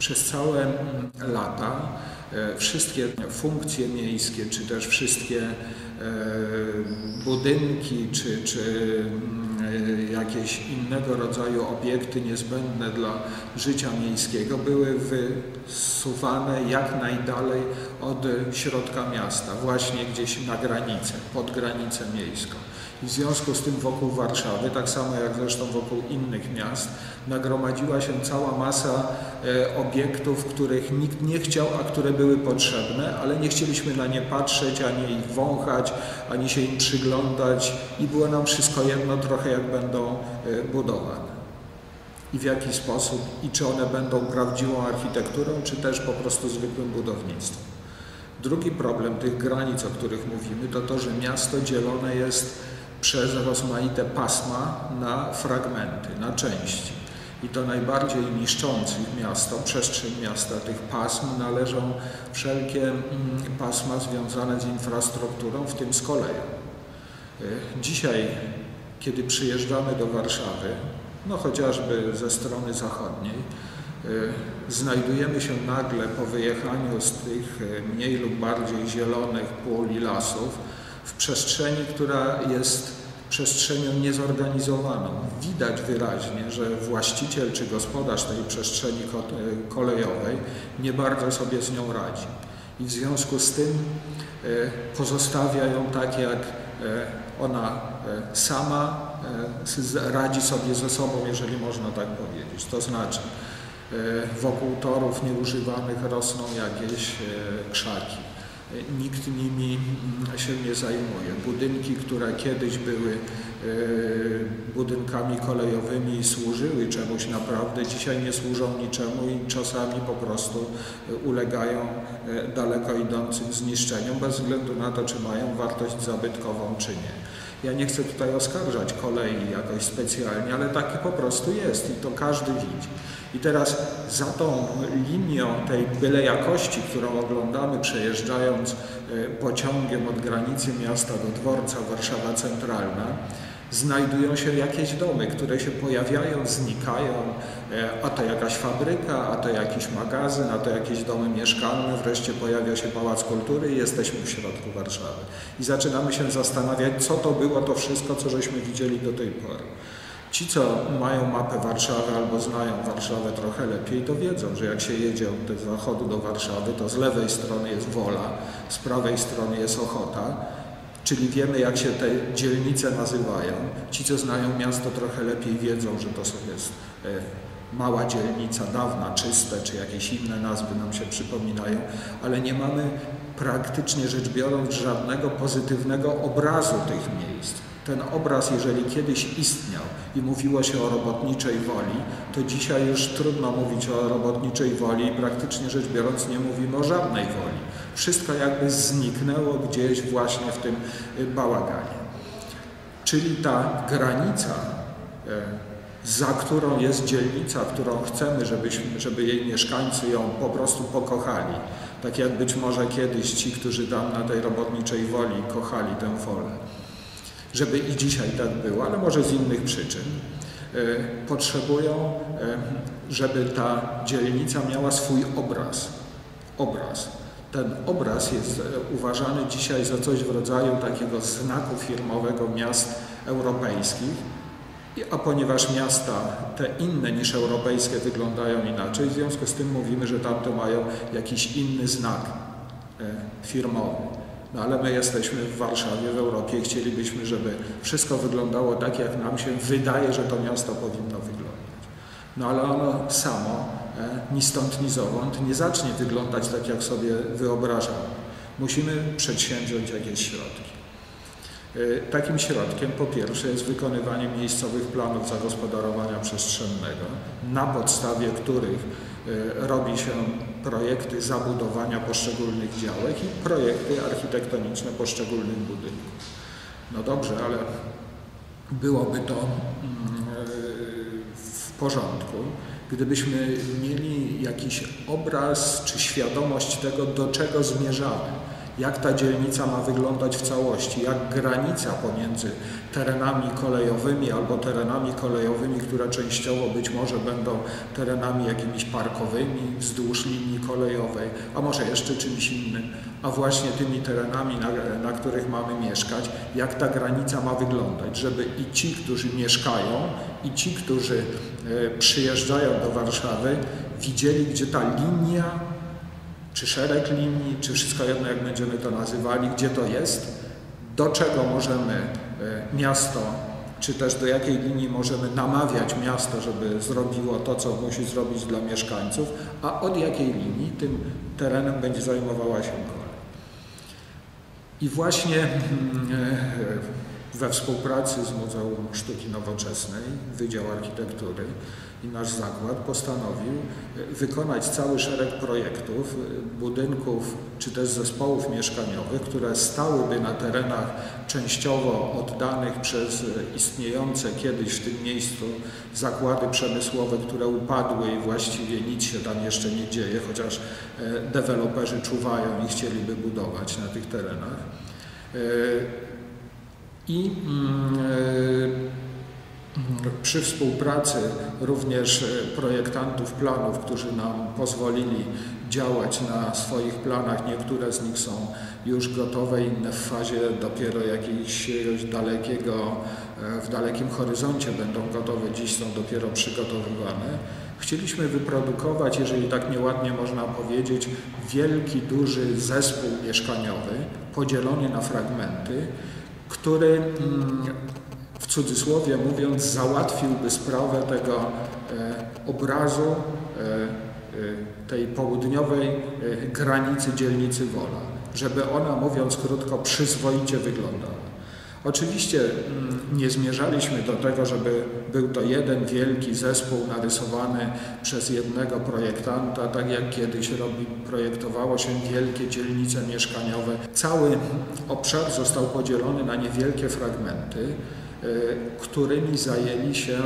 przez całe mm, lata e, wszystkie funkcje miejskie, czy też wszystkie e, budynki, czy, czy mm, jakieś innego rodzaju obiekty niezbędne dla życia miejskiego były wysuwane jak najdalej od środka miasta, właśnie gdzieś na granicę, pod granicę miejską. W związku z tym wokół Warszawy, tak samo jak zresztą wokół innych miast, nagromadziła się cała masa e, obiektów, których nikt nie chciał, a które były potrzebne, ale nie chcieliśmy na nie patrzeć, ani ich wąchać, ani się im przyglądać i było nam wszystko jedno trochę jak będą e, budowane. I w jaki sposób, i czy one będą prawdziwą architekturą, czy też po prostu zwykłym budownictwem. Drugi problem tych granic, o których mówimy, to to, że miasto dzielone jest przez rozmaite pasma na fragmenty, na części. I to najbardziej niszczących miasto, przestrzeń miasta, tych pasm należą wszelkie mm, pasma związane z infrastrukturą, w tym z koleją. Y, dzisiaj, kiedy przyjeżdżamy do Warszawy, no chociażby ze strony zachodniej, y, znajdujemy się nagle po wyjechaniu z tych y, mniej lub bardziej zielonych pól i lasów w przestrzeni, która jest przestrzenią niezorganizowaną. Widać wyraźnie, że właściciel czy gospodarz tej przestrzeni kolejowej nie bardzo sobie z nią radzi. I w związku z tym e, pozostawia ją tak, jak e, ona e, sama radzi sobie ze sobą, jeżeli można tak powiedzieć. To znaczy, wokół torów nieużywanych rosną jakieś krzaki nikt nimi się nie zajmuje. Budynki, które kiedyś były e, budynkami kolejowymi i służyły czemuś naprawdę, dzisiaj nie służą niczemu i czasami po prostu ulegają e, daleko idącym zniszczeniom bez względu na to, czy mają wartość zabytkową, czy nie. Ja nie chcę tutaj oskarżać kolei jakoś specjalnie, ale taki po prostu jest i to każdy widzi. I teraz za tą linią tej byle jakości, którą oglądamy przejeżdżając e, pociągiem od granicy miasta do dworca Warszawa Centralna, znajdują się jakieś domy, które się pojawiają, znikają, e, a to jakaś fabryka, a to jakiś magazyn, a to jakieś domy mieszkalne, wreszcie pojawia się Pałac Kultury i jesteśmy w środku Warszawy. I zaczynamy się zastanawiać, co to było to wszystko, co żeśmy widzieli do tej pory. Ci, co mają mapę Warszawy albo znają Warszawę trochę lepiej, to wiedzą, że jak się jedzie od zachodu do Warszawy, to z lewej strony jest Wola, z prawej strony jest Ochota, czyli wiemy, jak się te dzielnice nazywają. Ci, co znają miasto trochę lepiej, wiedzą, że to sobie jest e, mała dzielnica, dawna, czyste, czy jakieś inne nazwy nam się przypominają, ale nie mamy praktycznie rzecz biorąc żadnego pozytywnego obrazu tych miejsc. Ten obraz, jeżeli kiedyś istniał i mówiło się o robotniczej woli, to dzisiaj już trudno mówić o robotniczej woli i praktycznie rzecz biorąc nie mówimy o żadnej woli. Wszystko jakby zniknęło gdzieś właśnie w tym y, bałaganie. Czyli ta granica, e, za którą jest dzielnica, którą chcemy, żebyśmy, żeby jej mieszkańcy ją po prostu pokochali. Tak jak być może kiedyś ci, którzy tam na tej robotniczej woli kochali tę wolę żeby i dzisiaj tak było, ale może z innych przyczyn, e, potrzebują, e, żeby ta dzielnica miała swój obraz. Obraz. Ten obraz jest e, uważany dzisiaj za coś w rodzaju takiego znaku firmowego miast europejskich, a ponieważ miasta te inne niż europejskie wyglądają inaczej, w związku z tym mówimy, że tamte mają jakiś inny znak firmowy. No ale my jesteśmy w Warszawie, w Europie i chcielibyśmy, żeby wszystko wyglądało tak, jak nam się wydaje, że to miasto powinno wyglądać. No ale ono samo, e, ni stąd, ni zowąd, nie zacznie wyglądać tak, jak sobie wyobrażamy. Musimy przedsięwziąć jakieś środki. E, takim środkiem po pierwsze jest wykonywanie miejscowych planów zagospodarowania przestrzennego, na podstawie których robi się projekty zabudowania poszczególnych działek i projekty architektoniczne poszczególnych budynków. No dobrze, ale byłoby to mm, w porządku, gdybyśmy mieli jakiś obraz czy świadomość tego, do czego zmierzamy jak ta dzielnica ma wyglądać w całości, jak granica pomiędzy terenami kolejowymi albo terenami kolejowymi, które częściowo być może będą terenami jakimiś parkowymi wzdłuż linii kolejowej, a może jeszcze czymś innym, a właśnie tymi terenami, na, na których mamy mieszkać, jak ta granica ma wyglądać, żeby i ci, którzy mieszkają, i ci, którzy e, przyjeżdżają do Warszawy, widzieli, gdzie ta linia, czy szereg linii, czy wszystko jedno, jak będziemy to nazywali, gdzie to jest, do czego możemy e, miasto, czy też do jakiej linii możemy namawiać miasto, żeby zrobiło to, co musi zrobić dla mieszkańców, a od jakiej linii tym terenem będzie zajmowała się kolej. I właśnie mm, e, we współpracy z Muzeum Sztuki Nowoczesnej, Wydział Architektury i nasz zakład postanowił e, wykonać cały szereg projektów, e, budynków czy też zespołów mieszkaniowych, które stałyby na terenach częściowo oddanych przez istniejące kiedyś w tym miejscu zakłady przemysłowe, które upadły i właściwie nic się tam jeszcze nie dzieje, chociaż deweloperzy czuwają i chcieliby budować na tych terenach. I mm, przy współpracy również projektantów planów, którzy nam pozwolili działać na swoich planach, niektóre z nich są już gotowe, inne w fazie dopiero jakiegoś dalekiego, w dalekim horyzoncie będą gotowe, dziś są dopiero przygotowywane. Chcieliśmy wyprodukować, jeżeli tak nieładnie można powiedzieć, wielki, duży zespół mieszkaniowy, podzielony na fragmenty, który mm, w cudzysłowie mówiąc załatwiłby sprawę tego e, obrazu e, e, tej południowej granicy dzielnicy Wola, żeby ona, mówiąc krótko, przyzwoicie wyglądała. Oczywiście mm, nie zmierzaliśmy do tego, żeby był to jeden wielki zespół narysowany przez jednego projektanta, tak jak kiedyś robi, projektowało się wielkie dzielnice mieszkaniowe. Cały obszar został podzielony na niewielkie fragmenty, e, którymi zajęli się e,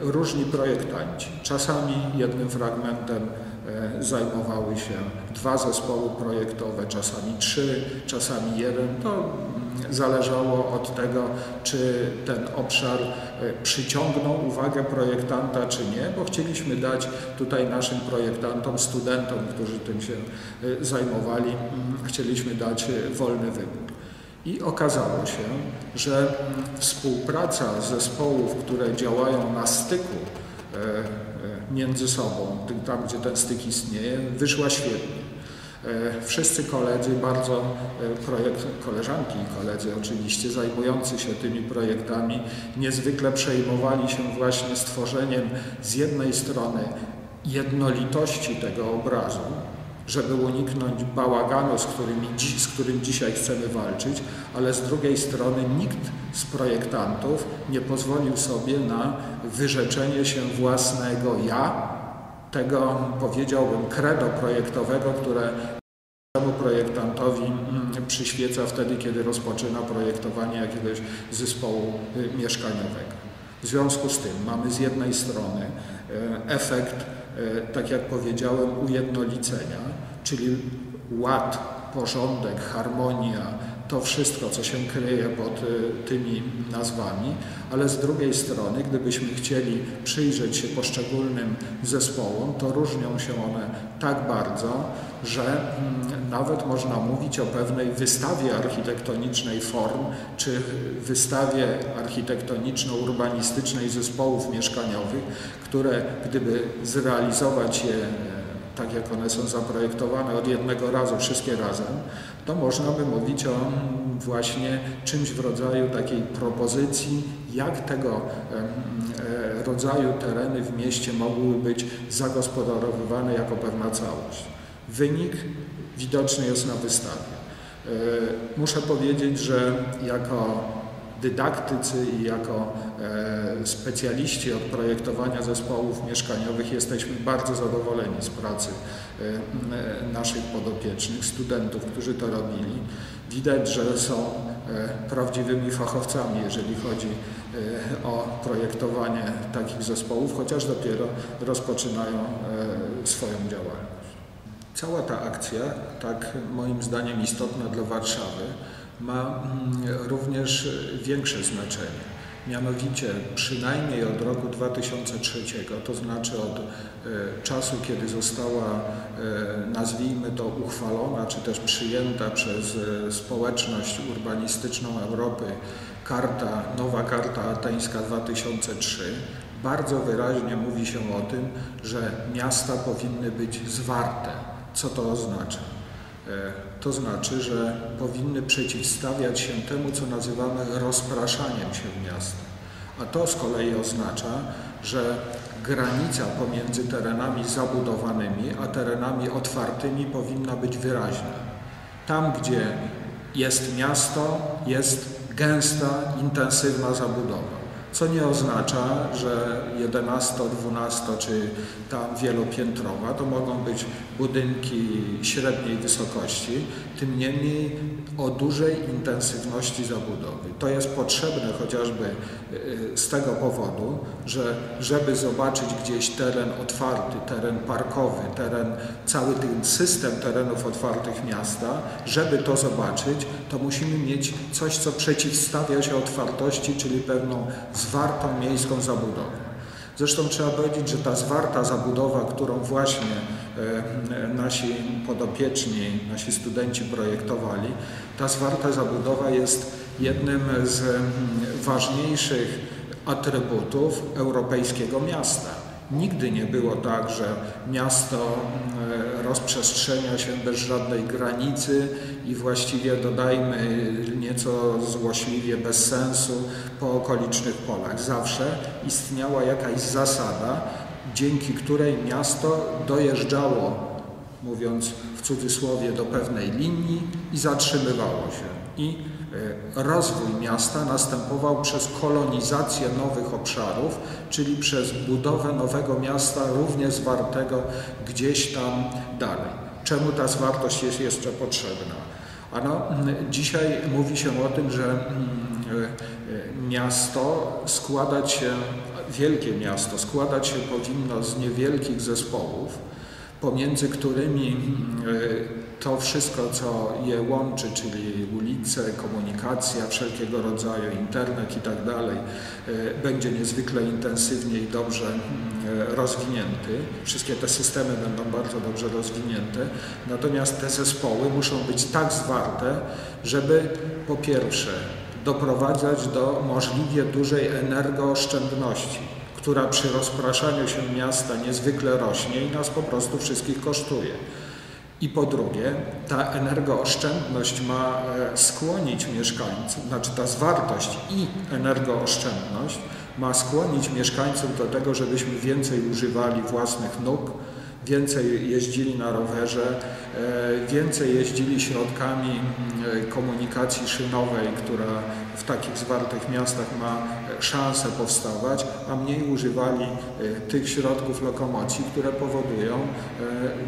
różni projektanci. Czasami jednym fragmentem e, zajmowały się dwa zespoły projektowe, czasami trzy, czasami jeden. To zależało od tego, czy ten obszar e, przyciągnął uwagę projektanta, czy nie, bo chcieliśmy dać tutaj naszym projektantom, studentom, którzy tym się e, zajmowali, chcieliśmy dać e, wolny wybór. I okazało się, że współpraca zespołów, które działają na styku między sobą, tam gdzie ten styk istnieje, wyszła świetnie. E, wszyscy koledzy, bardzo e, projekt, koleżanki i koledzy oczywiście, zajmujący się tymi projektami, niezwykle przejmowali się właśnie stworzeniem z jednej strony jednolitości tego obrazu, żeby uniknąć bałaganu, z, którymi, z którym dzisiaj chcemy walczyć, ale z drugiej strony nikt z projektantów nie pozwolił sobie na wyrzeczenie się własnego ja, tego, powiedziałbym, credo projektowego, które temu projektantowi mm, przyświeca wtedy, kiedy rozpoczyna projektowanie jakiegoś zespołu y, mieszkaniowego. W związku z tym mamy z jednej strony y, efekt, y, tak jak powiedziałem, ujednolicenia, czyli ład, porządek, harmonia, to wszystko, co się kryje pod y, tymi nazwami, ale z drugiej strony, gdybyśmy chcieli przyjrzeć się poszczególnym zespołom, to różnią się one tak bardzo, że mm, nawet można mówić o pewnej wystawie architektonicznej form, czy wystawie architektoniczno-urbanistycznej zespołów mieszkaniowych, które gdyby zrealizować je tak jak one są zaprojektowane od jednego razu, wszystkie razem, to można by mówić o właśnie czymś w rodzaju takiej propozycji, jak tego e, rodzaju tereny w mieście mogłyby być zagospodarowywane jako pewna całość. Wynik widoczny jest na wystawie. E, muszę powiedzieć, że jako dydaktycy i jako e, specjaliści od projektowania zespołów mieszkaniowych jesteśmy bardzo zadowoleni z pracy e, naszych podopiecznych, studentów, którzy to robili. Widać, że są e, prawdziwymi fachowcami, jeżeli chodzi o projektowanie takich zespołów, chociaż dopiero rozpoczynają swoją działalność. Cała ta akcja, tak moim zdaniem istotna dla Warszawy, ma mm, również większe znaczenie. Mianowicie przynajmniej od roku 2003, to znaczy od e, czasu, kiedy została, e, nazwijmy to, uchwalona czy też przyjęta przez e, społeczność urbanistyczną Europy karta, nowa karta ateńska 2003, bardzo wyraźnie mówi się o tym, że miasta powinny być zwarte. Co to oznacza? To znaczy, że powinny przeciwstawiać się temu, co nazywamy rozpraszaniem się miasta. A to z kolei oznacza, że granica pomiędzy terenami zabudowanymi a terenami otwartymi powinna być wyraźna. Tam, gdzie jest miasto, jest gęsta, intensywna zabudowa co nie oznacza, że 11, 12 czy tam wielopiętrowa to mogą być budynki średniej wysokości, tym niemniej o dużej intensywności zabudowy. To jest potrzebne chociażby y, z tego powodu, że żeby zobaczyć gdzieś teren otwarty, teren parkowy, teren, cały ten system terenów otwartych miasta, żeby to zobaczyć, to musimy mieć coś, co przeciwstawia się otwartości, czyli pewną zwartą miejską zabudowę. Zresztą trzeba powiedzieć, że ta zwarta zabudowa, którą właśnie e, nasi podopieczni, nasi studenci projektowali, ta zwarta zabudowa jest jednym z ważniejszych atrybutów europejskiego miasta. Nigdy nie było tak, że miasto mm, rozprzestrzenia się bez żadnej granicy i właściwie dodajmy nieco złośliwie, bez sensu po okolicznych polach. Zawsze istniała jakaś zasada, dzięki której miasto dojeżdżało, mówiąc w cudzysłowie, do pewnej linii i zatrzymywało się. I E, rozwój miasta następował przez kolonizację nowych obszarów, czyli przez budowę nowego miasta, równie zwartego gdzieś tam dalej. Czemu ta zwartość jest jeszcze potrzebna? Ano, dzisiaj mówi się o tym, że e, miasto składać się, wielkie miasto składać się powinno z niewielkich zespołów, pomiędzy którymi e, to wszystko, co je łączy, czyli ulice, komunikacja wszelkiego rodzaju, internet i tak dalej, e, będzie niezwykle intensywnie i dobrze e, rozwinięty. Wszystkie te systemy będą bardzo dobrze rozwinięte, natomiast te zespoły muszą być tak zwarte, żeby po pierwsze doprowadzać do możliwie dużej energooszczędności która przy rozpraszaniu się miasta niezwykle rośnie i nas po prostu wszystkich kosztuje. I po drugie, ta energooszczędność ma e, skłonić mieszkańców, znaczy ta zwartość i energooszczędność ma skłonić mieszkańców do tego, żebyśmy więcej używali własnych nóg, więcej jeździli na rowerze, e, więcej jeździli środkami mm, komunikacji szynowej, która w takich zwartych miastach ma szansę powstawać, a mniej używali e, tych środków lokomocji, które powodują e,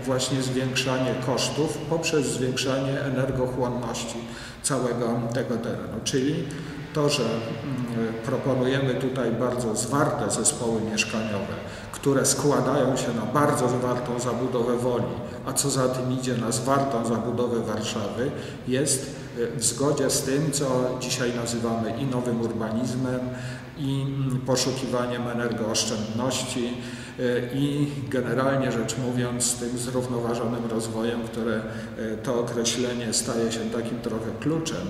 właśnie zwiększanie kosztów poprzez zwiększanie energochłonności całego tego terenu. Czyli to, że mm, proponujemy tutaj bardzo zwarte zespoły mieszkaniowe, które składają się na bardzo zwartą zabudowę Woli, a co za tym idzie na zwartą zabudowę Warszawy, jest e, w zgodzie z tym, co dzisiaj nazywamy i nowym urbanizmem, i mm, poszukiwaniem energooszczędności e, i generalnie rzecz mówiąc tym zrównoważonym rozwojem, które e, to określenie staje się takim trochę kluczem